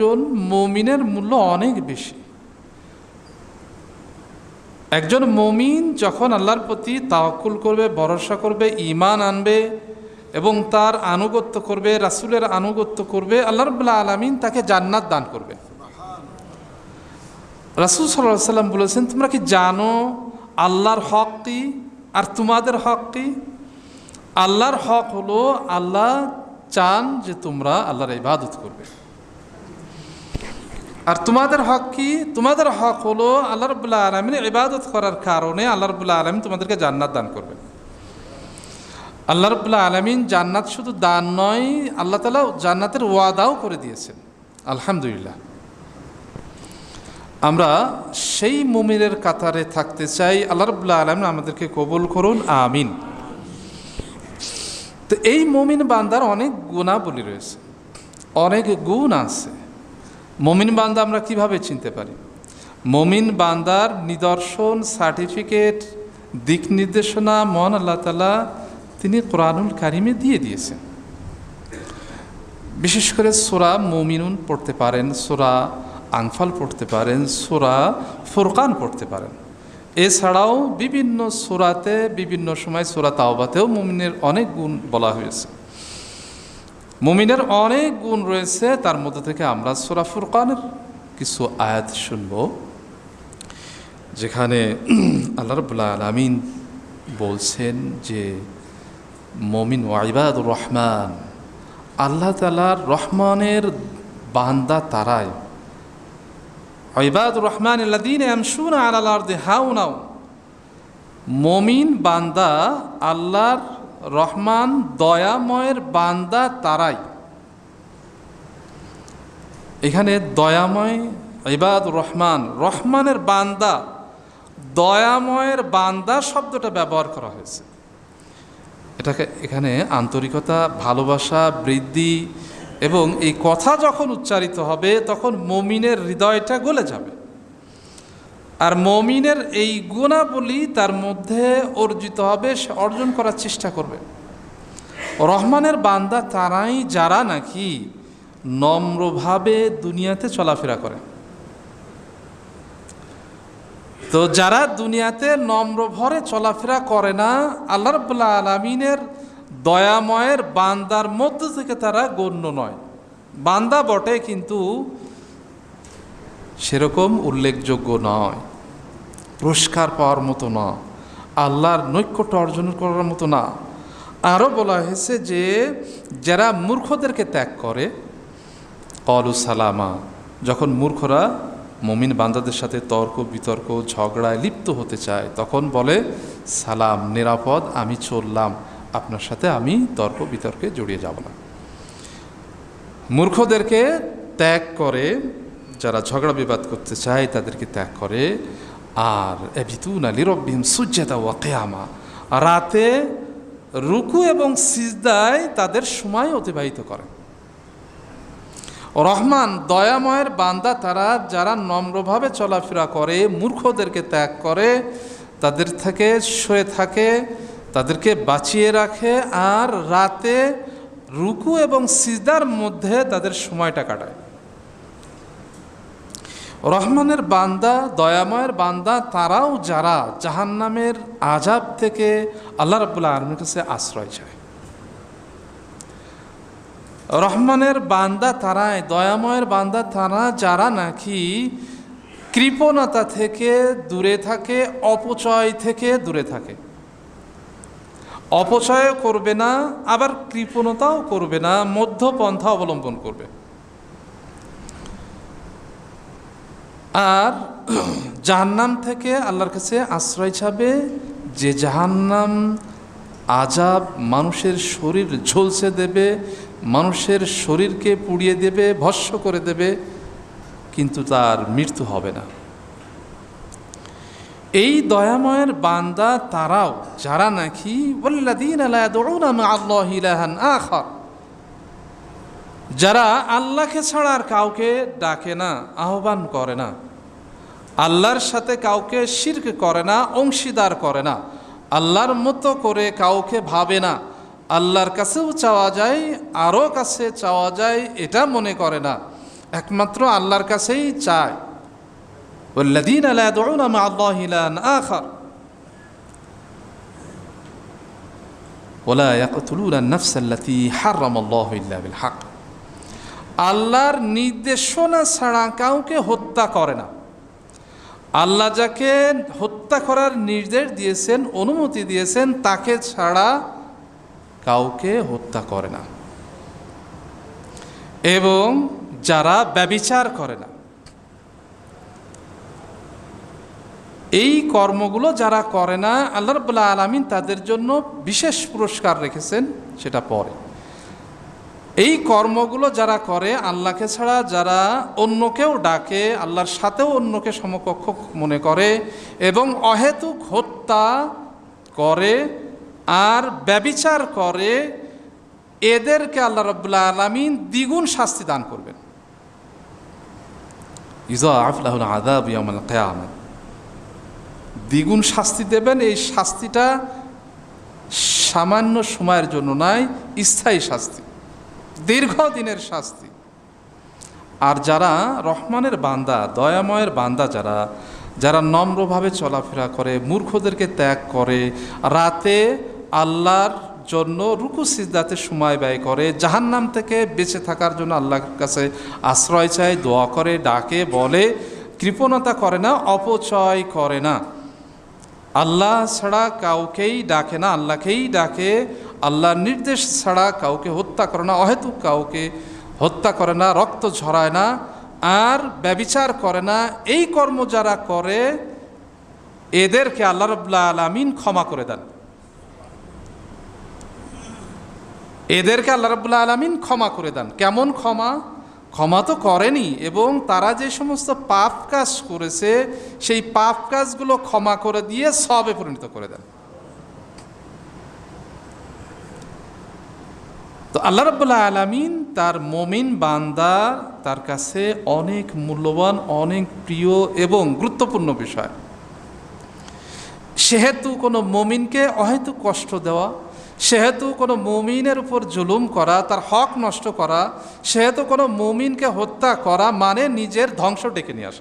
একজন মমিনের মূল্য অনেক বেশি। একজন মমিন যখন আল্লাহর প্রতি তাওকুল করবে, ভরসা করবে ইমান আনবে এবং তার আনুগত্য করবে, রাসুলের আনুগত্য করবে, আল্লাহ রবুল্লা আলমিন তাকে জান্নাত দান করবে। রাসুল সাল্লাহ সাল্লাম বলেছেন, তোমরা কি জানো আল্লাহর হক কি আর তোমাদের হক কি? আল্লাহর হক হলো আল্লাহ চান যে তোমরা আল্লাহর ইবাদত করবে। আর তোমাদের হক কি? তোমাদের হক হলো আল্লাহ রবুল্লাহ আলমিন ইবাদত করার কারণে আল্লাহ রবুল্লাহ আলমিন তোমাদেরকে জান্নাত দান করবে। আল্লাহ রবুল্লাহ আলমিন জান্নাত শুধু দান নয়, আল্লাহ তালা জান্নাতের ওয়াদাও করে দিয়েছেন। আলহামদুলিল্লাহ। আমরা সেই মুমিনের কাতারে থাকতে চাই। আল্লাহ রবুল্লাহ আলমিন আমাদেরকে কবুল করুন, আমিন। তো এই মুমিন বান্দার অনেক গুণাবলী রয়েছে, অনেক গুণ আছে। মমিন বান্দা আমরা কীভাবে চিনতে পারি? মমিন বান্দার নিদর্শন সার্টিফিকেট দিক নির্দেশনা মন আল্লাহ তালা তিনি কোরআনুল কারিমে দিয়ে দিয়েছেন। বিশেষ করে সোরা মমিনুন পড়তে পারেন, সোরা আংফাল পড়তে পারেন, সোরা ফুরকান পড়তে পারেন। এছাড়াও বিভিন্ন সোরাতে বিভিন্ন সময় সোরা তাওবাতেও মুমিনের অনেক গুণ বলা হয়েছে। মুমিনের অনেক গুণ রয়েছে, তার মধ্যে থেকে আমরা সোরা ফুরকানের কিছু আয়াত শুনব, যেখানে আল্লাহ রবুল্লা আলমিন বলছেন যে, মমিন ওয়াইবাদুর রহমান, আল্লাহ তালার রহমানের বান্দা তারায় ওয়াইবাদুর রহমান আল্লাদিন এমসুন আল্লাহর দে হাউনাও মমিন বান্দা আল্লাহর রহমান দয়াময়ের বান্দা তারাই। এখানে দয়াময় ইবাদ রহমান, রহমানের বান্দা, দয়াময়ের বান্দা শব্দটা ব্যবহার করা হয়েছে। এটাকে এখানে আন্তরিকতা, ভালোবাসা, বৃদ্ধি এবং এই কথা যখন উচ্চারিত হবে, তখন মমিনের হৃদয়টা গলে যাবে। আর মমিনের এই গুণাবলী তার মধ্যে অর্জিত হবে, সে অর্জন করার চেষ্টা করবে। রহমানের বান্দা তারাই যারা নাকি নম্রভাবে দুনিয়াতে চলাফেরা করে। তো যারা দুনিয়াতে নম্র ভরে চলাফেরা করে না, আল্লাহ রবুল্লা আলমিনের দয়াময়ের বান্দার মধ্য থেকে তারা গণ্য নয়। বান্দা বটে কিন্তু সেরকম উল্লেখযোগ্য নয়। পুরস্কার পাওয়ার মতো না, আল্লাহর নৈকট্য অর্জন করার মতো না। আরও বলা হয়েছে যে, যারা মূর্খদেরকে ত্যাগ করে, কলু সালামা, যখন মূর্খরা মমিন বান্দাদের সাথে তর্ক, বিতর্ক, ঝগড়ায় লিপ্ত হতে চায়, তখন বলে, সালাম, নিরাপদ, আমি চললাম, আপনার সাথে আমি তর্ক, বিতর্কে জড়িয়ে যাব না। মূর্খদেরকে ত্যাগ করে, যারা ঝগড়া বিবাদ করতে চায়, তাদেরকে ত্যাগ করে আর এভিতুন আলী রব্বিম সুজ্জাদা ওয়াকেয়ামা রাতে রুকু এবং সিজদায় তাদের সময় অতিবাহিত করে। রহমান দয়াময়ের বান্দা, তারা যারা নম্রভাবে চলাফেরা করে, মূর্খদেরকে ত্যাগ করে, তাদের থেকে শুয়ে থাকে, তাদেরকে বাঁচিয়ে রাখে, আর রাতে রুকু এবং সিজদার মধ্যে তাদের সময়টা কাটায়। রহমানের বান্দা, দয়াময়ের বান্দা, তারাও যারা জাহান্নামের আজাব থেকে আল্লাহ রবুল্লা আলমের কাছে আশ্রয় চায়। রহমানের বান্দা তারাই, দয়াময়ের বান্দা তারা যারা নাকি কৃপণতা থেকে দূরে থাকে, অপচয় থেকে দূরে থাকে। অপচয় করবে না, আবার কৃপণতাও করবে না, মধ্যপন্থা অবলম্বন করবে। আর জাহান্নাম থেকে আল্লাহর কাছে আশ্রয় চাবে যে জাহান্নাম আজাব মানুষের শরীর ঝলসে দেবে, মানুষের শরীরকে পুড়িয়ে দেবে ভস্য করে দেবে, কিন্তু তার মৃত্যু হবে না। এই দয়াময়ের বান্দা তারাও, যারা নাকি আল্লাহ আখর। যারা আল্লাহকে ছাড়া আর কাউকে ডাকে না আহ্বান করে না আল্লাহর সাথে কাউকে শির্ক করে না অংশীদার করে না আল্লাহর মতো করে কাউকে ভাবে না আল্লাহর কাছেও চাওয়া যায় আরও কাছে চাওয়া যায় এটা মনে করে না একমাত্র আল্লাহর কাছেই চায় والذين لا يدعون مع الله إلها آخر ولا يقتلون النفس التي حرم الله إلا بالحق আল্লাহর নির্দেশনা ছাড়া কাউকে হত্যা করে না। আল্লাহ যাকে হত্যা করার নির্দেশ দিয়েছেন, অনুমতি দিয়েছেন, তাকে ছাড়া কাউকে হত্যা করে না। এবং যারা ব্যবিচার করে না, এই কর্মগুলো যারা করে না, আল্লাহ রবুল্লা আলমিন তাদের জন্য বিশেষ পুরস্কার রেখেছেন, সেটা পরে। এই কর্মগুলো যারা করে, আল্লাহকে ছাড়া যারা অন্যকেও ডাকে, আল্লাহর সাথেও অন্যকে সমকক্ষ মনে করে এবং অহেতুক হত্যা করে আর ব্যবিচার করে, এদেরকে আল্লাহ রব্বুল্লা আলমিন দ্বিগুণ শাস্তি দান করবেন। দ্বিগুণ শাস্তি দেবেন, এই শাস্তিটা সামান্য সময়ের জন্য নয়, স্থায়ী শাস্তি। দীর্ঘদিনের শাস্তি। আর যারা রহমানের বান্দা, দয়াময়ের বান্দা যারা যারা নম্রভাবে চলাফেরা করে, মূর্খদেরকে ত্যাগ করে, রাতে আল্লাহর জন্য রুকু সিজদাতে সময় ব্যয় করে, জাহান্নাম থেকে বেঁচে থাকার জন্য আল্লাহর কাছে আশ্রয় চায়, দোয়া করে, ডাকে, বলে, কৃপণতা করে না, অপচয় করে না। আল্লাহ ছাড়া কাউকেই ডাকে না, আল্লাহকেই ডাকে আল্লাহর নির্দেশ ছাড়া কাউকে হত্যা করে না, অহেতুক কাউকে হত্যা করে না, রক্ত ঝরায় না, আর ব্যবিচার করে না, এই কর্ম যারা করে, এদেরকে আল্লাহ রব্লা আলমিন ক্ষমা করে দেন। এদেরকে আল্লাহ রব্লা আলমিন ক্ষমা করে দেন। কেমন ক্ষমা? ক্ষমা তো করেনি, এবং তারা যে সমস্ত পাপ কাজ করেছে, সেই পাপ কাজগুলো ক্ষমা করে দিয়ে সবে পরিণত করে দেন। তো আল্লাহ রব্বুল্লাহ আলমিন তার মমিন বান্দা, তার কাছে অনেক মূল্যবান, অনেক প্রিয় এবং গুরুত্বপূর্ণ বিষয়। সেহেতু কোনো মমিনকে অহেতু কষ্ট দেওয়া, সেহেতু কোনো মমিনের উপর জুলুম করা, তার হক নষ্ট করা, সেহেতু কোনো মমিনকে হত্যা করা মানে নিজের ধ্বংস ডেকে নিয়ে আসা।